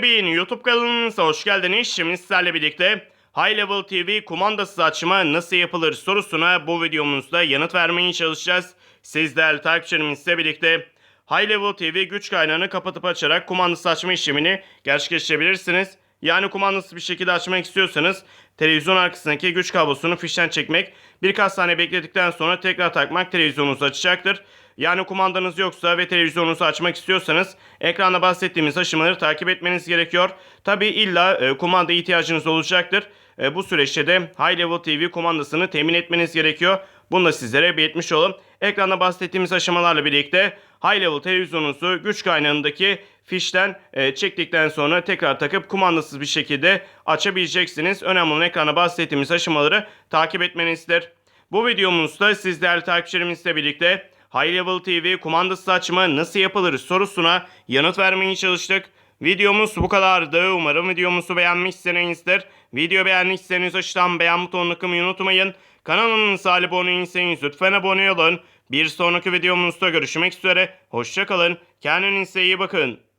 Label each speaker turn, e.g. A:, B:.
A: Bey'in YouTube kanalınıza hoş geldiniz. Şimdi sizlerle birlikte High Level TV kumandası açma nasıl yapılır sorusuna bu videomuzda yanıt vermeye çalışacağız. Siz değerli takipçilerimizle birlikte High Level TV güç kaynağını kapatıp açarak kumandası açma işlemini gerçekleştirebilirsiniz. Yani kumandası bir şekilde açmak istiyorsanız televizyon arkasındaki güç kablosunu fişten çekmek, birkaç saniye bekledikten sonra tekrar takmak televizyonunuzu açacaktır. Yani kumandanız yoksa ve televizyonunuzu açmak istiyorsanız ekranda bahsettiğimiz aşamaları takip etmeniz gerekiyor. Tabi illa e, kumanda ihtiyacınız olacaktır. E, bu süreçte de High Level TV kumandasını temin etmeniz gerekiyor. Bunu da sizlere belirtmiş olalım. Ekranda bahsettiğimiz aşamalarla birlikte High Level televizyonunuzu güç kaynağındaki fişten e, çektikten sonra tekrar takıp kumandasız bir şekilde açabileceksiniz. Önemli olan ekranda bahsettiğimiz aşamaları takip etmenizdir. Bu videomuzda siz değerli takipçilerimizle birlikte High Level TV kumandası açma nasıl yapılır sorusuna yanıt vermeye çalıştık. Videomuz bu kadardı. Umarım videomuzu beğenmişsinizdir. Video beğendiyseniz aşağıdan beğen butonuna tıklamayı unutmayın. Kanalımıza abone değilseniz lütfen abone olun. Bir sonraki videomuzda görüşmek üzere. Hoşçakalın. Kendinize iyi bakın.